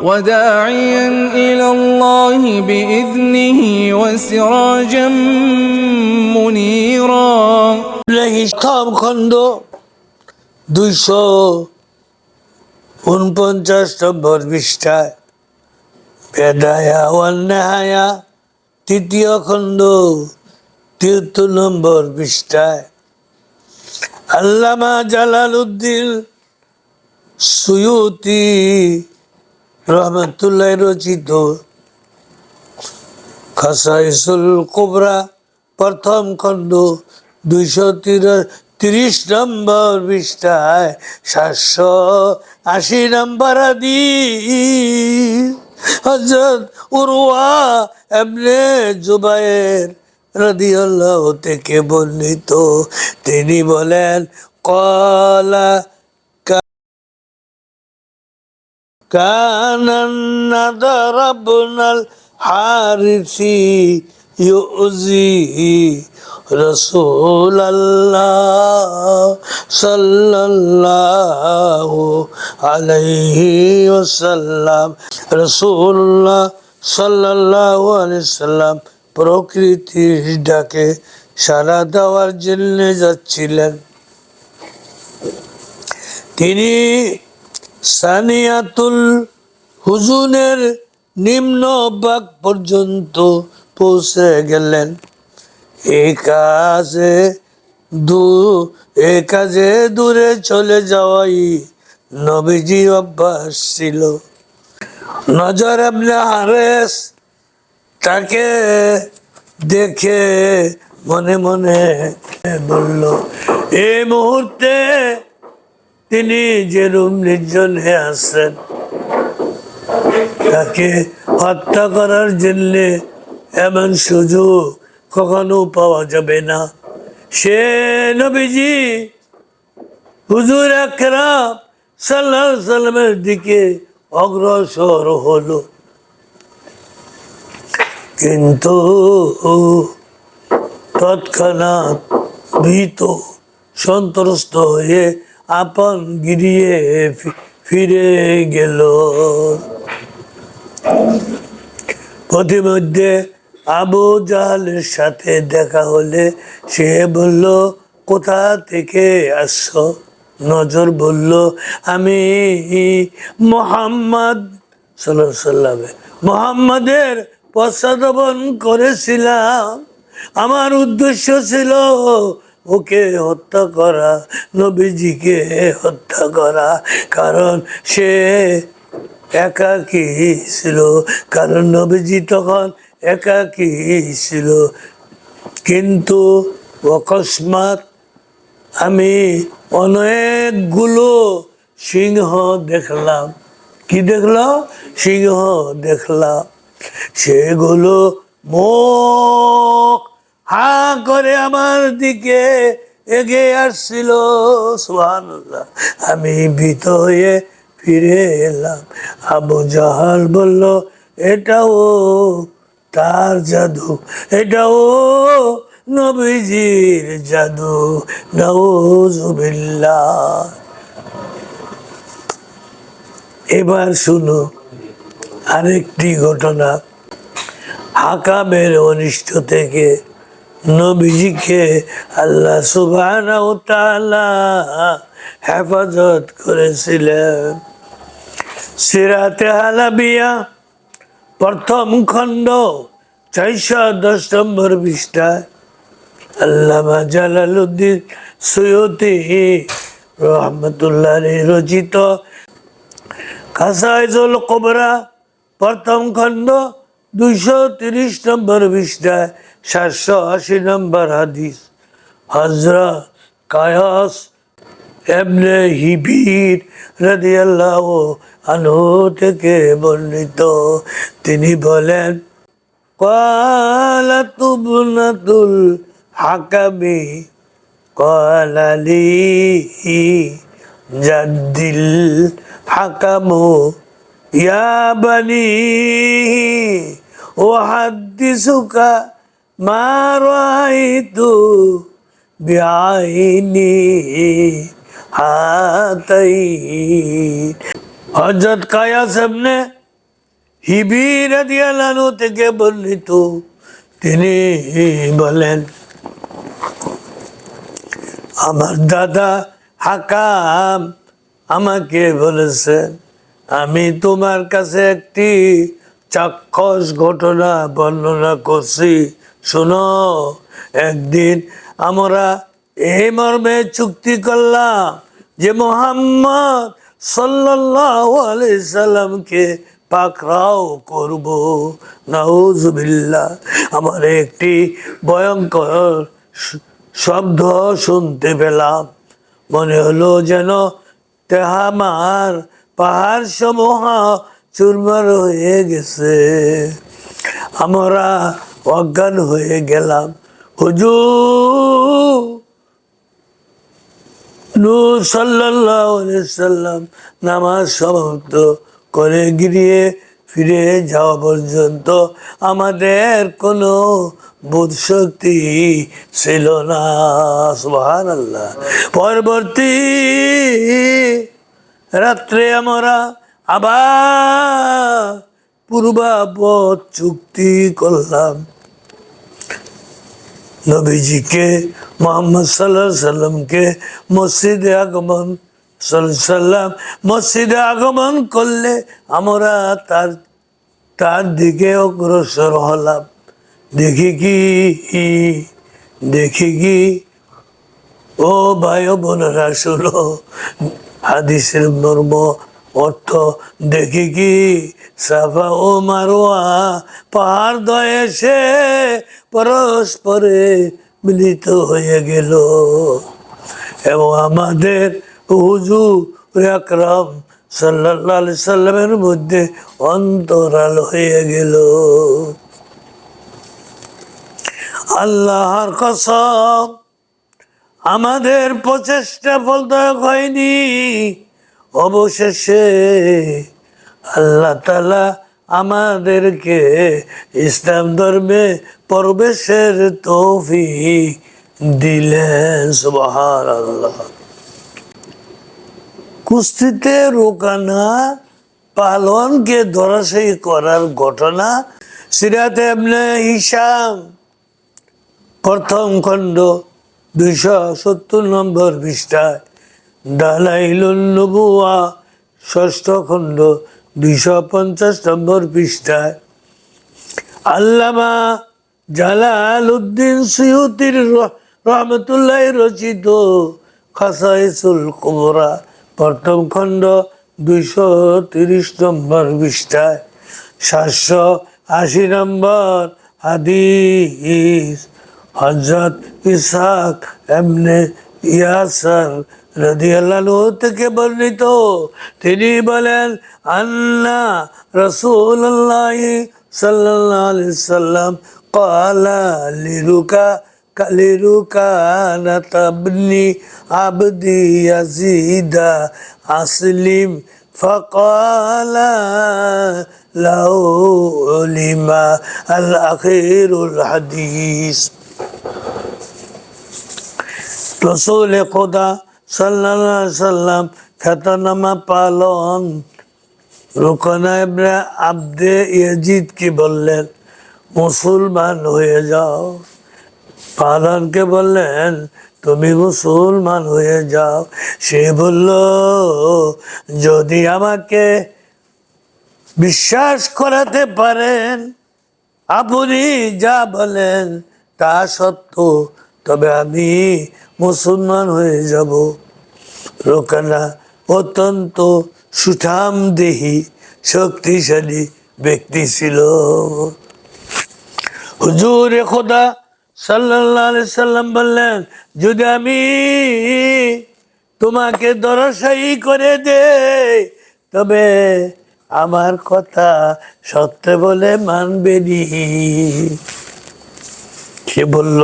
وداعيا إلى الله بإذنه وسراجا منيرا প্রথম খণ্ড দুইশো উনপঞ্চাশ নম্বর পৃষ্ঠায় বেদায়া অন্যায়া তৃতীয় খণ্ড তিয়াত্তর নম্বর পৃষ্ঠায় আল্লামা জালাল উদ্দিন সুয়ুতি রহমতুল্লাহ রচিত। খাসাইসুল কোবরা, প্রথম খণ্ড, দুইশো তিরিশ নম্বর পৃষ্ঠায়, সাতশো আশি নম্বর আদি হজরত উরওয়া এমনে জুবায়ের রাদিয়াল্লাহু থেকে বর্ণিত। তিনি বলেন কলা كان النذر ابن الحارث يؤذي رسول الله صلى الله عليه وسلم رسول الله صلى الله عليه وسلم প্রকৃতির ডাকে সারা দেওয়ার জন্য যাচ্ছিলেন তিনি সানিয়াতুল হুজুনের নিম্ন বাগ পর্যন্ত পৌঁছে গেলেন। এই কাজে দু, এ কাজে দূরে চলে যাওয়াই নবীজি অভ্যাস ছিল। নজর আপনি হারেস তাকে দেখে মনে মনে বলল এই মুহূর্তে তিনি যে রুম নির্জনে আছেন তাকে হত্যা করার জন্য এমন সুযোগ কখনো পাওয়া যাবে না। সে নবীজি হুজুর আকরাম সাল্লাহ সাল্লামের দিকে অগ্রসর হলো। কিন্তু তৎক্ষণাৎ ভীত সন্ত্রস্ত হয়ে আপন গিরিয়ে ফিরে গেল। প্রতিমধ্যে আবু জাহালের সাথে দেখা হলে সে বলল, কোথা থেকে আসছো? নজর বলল, আমি মোহাম্মদ সাল্লামে মোহাম্মদের পশ্চাদপন করেছিলাম। আমার উদ্দেশ্য ছিল ওকে হত্যা করা, নবীজিকে হত্যা করা, কারণ সে একাকী ছিল। কারণ নবীজি তখন একাকী ছিল। কিন্তু অকস্মাৎ আমি অনেকগুলো সিংহ দেখলাম। কি দেখলাম? সিংহ দেখলাম। সেগুলো মুখ হা করে আমার দিকে এগিয়ে আসছিল, সুবহানাল্লাহ। আমি ভীত হয়ে ফিরে এলাম। আবু জাহাল বলল, এটাও তার জাদু, এটাও নবীজির জাদু। নওজুবিল্লাহ এবার শুনো, আরেকটি ঘটনা হাকামের অনিষ্ট থেকে নবীজিকে আল্লাহ তাআলা হেফাজত করেছিলেন। সিরাতে হালাবিয়া প্রথম খণ্ড, চারশো দশ নম্বর পৃষ্ঠায়, আল্লামা জালালুদ্দিন সৈয়দি রহমতুল্লাহ রচিত খাসাইজুল কোবরা, প্রথম খণ্ড দুইশো তিরিশ নম্বর পৃষ্ঠায় সাতশো আশি নম্বর হাদিস। হাজরা কায়াস এমনে হিবির রাদিয়াল্লাহ আনহু থেকে বর্ণিত। তিনি বলেন কালাতুবনাতুল হাকামি কালালি জাদ্দিল হাকামু, ইয়া বানি أحدثك ما رأيت بعيني হাতাই হজরত কায়াস এমনে হিবির দিয়ালানো থেকে বর্ণিত তিনি বলেন আমার দাদা হাকাম আমাকে বলেছেন আমি তোমার কাছে একটি চাক্ষুষ ঘটনা বর্ণনা করছি। শোনো, একদিন আমরা এই মর্মে চুক্তি করলাম যে মোহাম্মদ সাল্লামকে পাকড়াও করব। নাউজুবিল্লাহ। আমার একটি ভয়ঙ্কর শব্দ শুনতে পেলাম। মনে হলো যেন তেহামার পাহাড় সমূহ চুরমার হয়ে গেছে। আমরা অজ্ঞান হয়ে গেলাম। নূর সাল্লাম নামাজ সমাপ্ত করে গিয়ে ফিরে যাওয়া পর্যন্ত আমাদের কোনো বোধ শক্তি ছিল না। আল্লাহ পরবর্তী রাত্রে আমরা আবার পূর্বাপদ চুক্তি করলাম। নবীজিকে মোহাম্মদ সাল্লাহ সাল্লামকে মসজিদে আগমন সাল্লাম মসজিদে আগমন করলে আমরা তার তার দিকে অগ্রসর হলাম। দেখি কি দেখি কি। ও ভাই বোনেরা, শুনো, হাদিসের মর্ম অর্থ দেখি কি সাফা ও মারোয়া পাহাড় দয়ে এসে পরস্পরে মিলিত হয়ে গেল। এবং আমাদের হুজুর আকরাম আলাইহি সাল্লামের মধ্যে অন্তরাল হয়ে গেল। আল্লাহর কসম, আমাদের প্রচেষ্টা ফলদায়ক হয়নি। অবশেষে আল্লাহ তালা আমাদেরকে ইসলাম ধর্মে প্রবেশের তৌফিক দিলেন সুবহান আল্লাহ কুস্তিতে রোকানা পালনকে ধরাশায়ী করার ঘটনা সিরাতে এমনি হিসাম প্রথম খণ্ড দুইশো সত্তর নম্বর পৃষ্ঠায়। দালাইলুন নবুয়া ষষ্ঠ খণ্ড, দুইশো পঞ্চাশ নম্বর পৃষ্ঠায়। আল্লামা জালাল উদ্দিন সৈয়দির রহমতুল্লাহ রচিত খাসাইসুল কুমরা প্রথম খণ্ড, দুইশো তিরিশ নম্বর পৃষ্ঠায়। সাতশো আশি নম্বর হাদিস হজরত ইসাক এমনে ইয়াসার থেকে বর্ণিত তিনি বলেন আন্না রাসূলুল্লাহ সাল্লাল্লাহু আলাইহি সাল্লাম ক্বালা লিরুকা কালিরুকা নাতাবনি আবদি ইয়াজিদা আসলিম فقال له علم الأخير الحديث রসুল খোদা সাল্লাহ সাল্লাম খ্যাতনামা পালন। রোকনা আব্দে ইয়াজিদকে বললেন, মুসলমান হয়ে যাও। পালনকে বললেন, তুমি মুসলমান হয়ে যাও। সে বলল, যদি আমাকে বিশ্বাস করাতে পারেন, আপনি যা বলেন তা সত্য। তবে আমি মুসলমান হয়ে যাব। রোকানা অত্যন্ত সুঠাম দেহি শক্তিশালী ব্যক্তি ছিল। হুজুর খোদা আলাইহি সাল্লাম বললেন, যদি আমি তোমাকে দরসাই করে দে তবে আমার কথা সত্য বলে মানবে নি। সে বলল,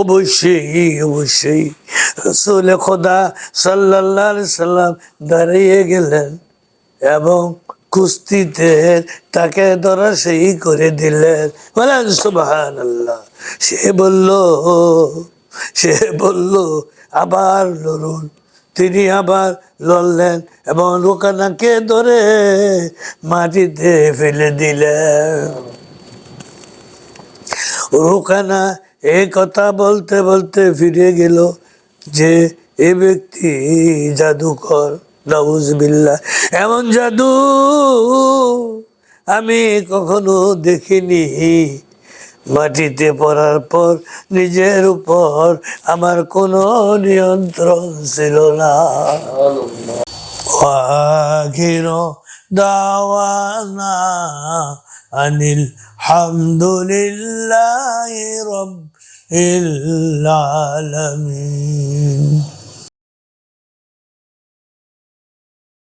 অবশ্যই অবশ্যই। রসুল খোদা আলাইহি সাল্লাম দাঁড়িয়ে গেলেন এবং কুস্তিতে তাকে সেই করে দিলেন। বলেন সুবাহান আল্লাহ সে বলল সে বলল, আবার লড়ুন। তিনি আবার লড়লেন এবং রোকানাকে ধরে মাটিতে ফেলে দিলেন। রোকানা এ কথা বলতে বলতে ফিরে গেল যে এ ব্যক্তি জাদুকর নবুজবিল্লা এমন জাদু আমি কখনো দেখিনি। মাটিতে পড়ার পর নিজের উপর আমার কোনো নিয়ন্ত্রণ ছিল না। দাওয়ানা دعوانا أن الحمد لله رب العالمين